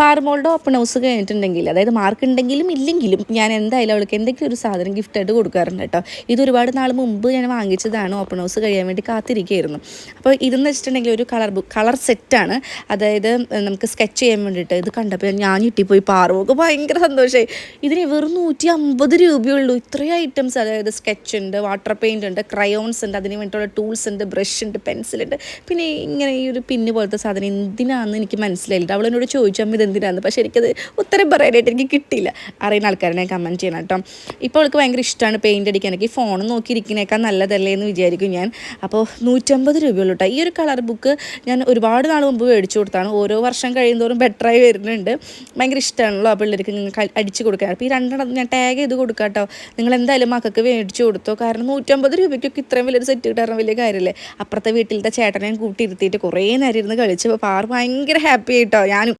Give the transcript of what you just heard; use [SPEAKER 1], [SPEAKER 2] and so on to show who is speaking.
[SPEAKER 1] പാറുമോളുടെ open house കഴിഞ്ഞിട്ടുണ്ടെങ്കിൽ അതായത് mark ഉണ്ടെങ്കിലും ഇല്ലെങ്കിലും ഞാൻ എന്തായാലും അവൾക്ക് എന്തെങ്കിലും ഒരു സാധനം ഗിഫ്റ്റായിട്ട് കൊടുക്കാറുണ്ട് കേട്ടോ. ഇത് ഒരുപാട് നാൾ മുമ്പ് ഞാൻ വാങ്ങിച്ചതാണ് ഓപ്പൺ ഹൗസ് കഴിയാൻ വേണ്ടി കാത്തിരിക്കുകയായിരുന്നു. അപ്പോൾ ഇതെന്ന് വെച്ചിട്ടുണ്ടെങ്കിൽ ഒരു കളർ ബുക്ക് കളർ സെറ്റാണ് അതായത് നമുക്ക് സ്കെച്ച് ചെയ്യാൻ വേണ്ടിയിട്ട് ഇത് കണ്ടപ്പോൾ ഞാൻ ഞെട്ടിപ്പോയി. പാറുമൊക്കെ ഭയങ്കര സന്തോഷമായി. ഇതിന് വെറും നൂറ്റി അമ്പത് രൂപയുള്ളൂ. ഇത്രയും ഐറ്റംസ് അതായത് സ്കെച്ച് ഉണ്ട് വാട്ടർ പെയിന്റ് ഉണ്ട് ക്രയോൺസ് ഉണ്ട് അതിന് വേണ്ടിയിട്ടുള്ള ടൂൾസ് ഉണ്ട് ബ്രഷ് ഉണ്ട് പെൻസിൽ ഉണ്ട്. പിന്നെ ഇങ്ങനെ ഈ ഒരു പിന്ന് പോലത്തെ സാധനം എന്തിനാണെന്ന് എനിക്ക് മനസ്സിലായില്ല. അവൾ എന്നോട് ചോദിച്ചു അമ്മ ഇത് എന്തിനാന്ന്. പക്ഷേ എനിക്കത് ഉത്തരം പറയാനായിട്ട് എനിക്ക് കിട്ടിയില്ല. അറിയുന്ന ആൾക്കാരെ കമന്റ് ചെയ്യണം കേട്ടോ. ഇപ്പോൾ അവൾക്ക് ഭയങ്കര ഇഷ്ടമാണ് പെയിന്റ് അടിക്കാനൊക്കെ ഫോൺ നോക്കിയിരിക്കുന്നേക്കാൾ നല്ലതല്ലേ എന്ന് വിചാരിക്കും ഞാൻ. അപ്പോൾ നൂറ്റമ്പത് രൂപയുള്ളൂ കേട്ടോ. ഈ ഒരു കളർ ബുക്ക് ഞാൻ ഒരുപാട് നാൾ മുമ്പ് മേടിച്ചു കൊടുത്താണ്. ഓരോ വർഷം കഴിയുന്നതോറും ബെറ്ററായി വരുന്നുണ്ട്. ഭയങ്കര ഇഷ്ടമാണല്ലോ ആ പിള്ളേർക്ക് അടിച്ച് കൊടുക്കാൻ. അപ്പോൾ ഈ രണ്ടെണ്ണം ഞാൻ ടാഗ് ചെയ്ത് കൊടുക്കാം കേട്ടോ. നിങ്ങൾ എന്തായാലും മക്കൾക്ക് മേടിച്ചു കൊടുത്തോ. കാരണം നൂറ്റമ്പത് രൂപയ്ക്കൊക്കെ ഇത്രയും വലിയൊരു സെറ്റ് കിട്ടാറ് വലിയ കാര്യമല്ലേ. അപ്പുറത്തെ വീട്ടിലത്തെ ചേട്ടനെയും കൂട്ടിയിരുത്തിയിട്ട് കുറേ നേരം ഇരുന്ന് കളിച്ചപ്പോൾ പാർ ഭയങ്കര ഹാപ്പി ആയിട്ടോ ഞാനും.